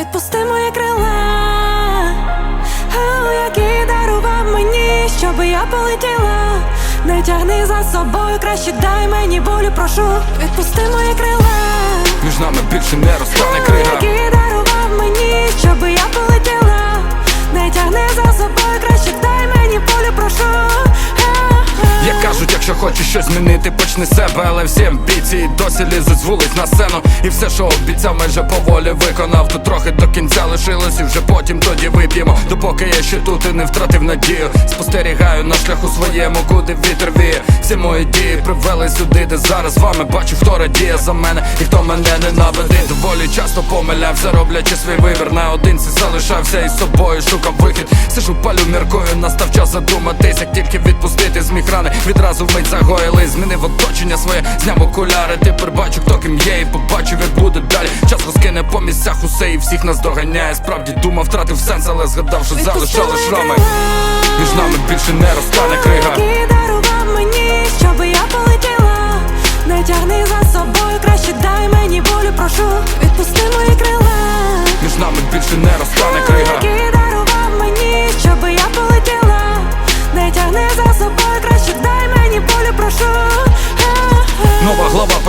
Відпусти мої крила, а, які дарував мені, щоби я полетіла. Не тягни за собою, краще дай мені болю, прошу. Відпусти мої крила, Між нами більше не розтане а, крига кажуть, якщо хочеш щось змінити, почни себе, але всі амбіції досі лізуть з вулиць на сцену. І все, що обіцяв, майже поволі виконав. Тут трохи до кінця лишилось, і вже потім тоді вип'ємо. Допоки я ще тут і не втратив надію. Спостерігаю на шляху своєму, куди вітер віє. Всі мої дії привели сюди, де зараз з вами бачу, хто радіє за мене і хто мене ненавидить. Доволі часто помилявся, роблячи свій вибір. Наодинці залишався із собою, шукав вихід. Сижу, палю, міркою, настав час задуматись, як тільки відпустити зміг рани, відразу вмить загоїли. Змінив оточення своє, зняв окуляри. Тепер бачу, хто ким є, і побачив, як буде далі. Час розкине по місцях усе і всіх нас доганяє. Справді думав, втратив сенс, але згадав, що залишали шрами. Між нами більше не розтане крига. Дарував мені, щоби я полетіла. Не тягни за собою, краще дай мені болю, прошу. Відпусти мої крила. Між нами більше не розтане крига.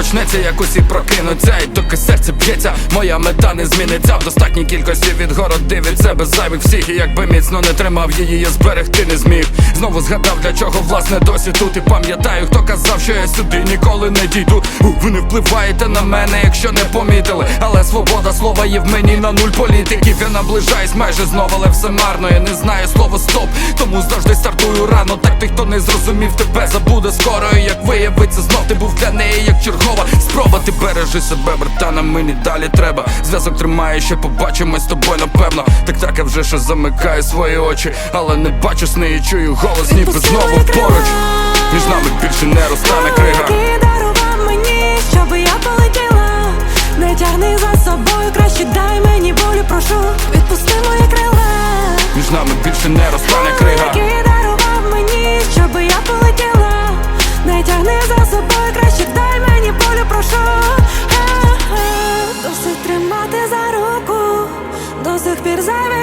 Почнеться, як усі прокинуться, і доки серце б'ється, моя мета не зміниться в достатній кількості відгороди від себе зайвих всіх. І якби міцно не тримав її, я зберегти не зміг. Знову згадав, для чого власне досі тут і пам'ятаю, хто казав, що я сюди ніколи не дійду. Ви не впливаєте на мене, якщо не помітили. Але свобода слова є в мені на нуль політиків. Я наближаюсь майже знову, але все марно. Я не знаю слово стоп, тому завжди стартую рано. Так ти, хто не зрозумів, тебе забуде скоро. І як виявиться, знов ти був для неї, як чергова спроба. Ти бережи себе, братана, мені далі треба. Зв'язок тримає, ще побачимось з тобою, напевно. Так так я вже що замикаю свої очі, але не бачу сни і чую голос, ніби знову поруч. Між нами більше не розтане крига. Дарував мені, я полетіла. Не тягни за собою, краще дай мені болю, прошу. Відпусти мої крила. Між нами більше не розтане крига.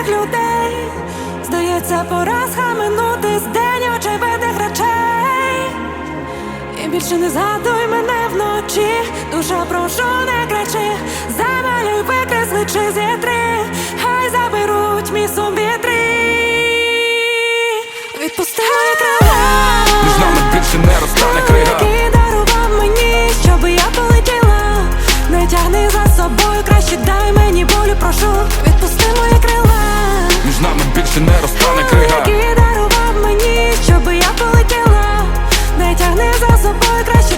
добрих людей, здається, пора схаменути з день очевидних речей. І більше не згадуй мене вночі, душа прошу, не кричи, замалюй, викресли чи зітри, хай заберуть мій сум вітри. Відпусти крила, між нами більше не розстане крига. Щоби я полетіла, не тягни за собою, краще дай мені болю, прошу більше не розтане крига Який дарував мені, щоб я полетіла, не тягни за собою краще.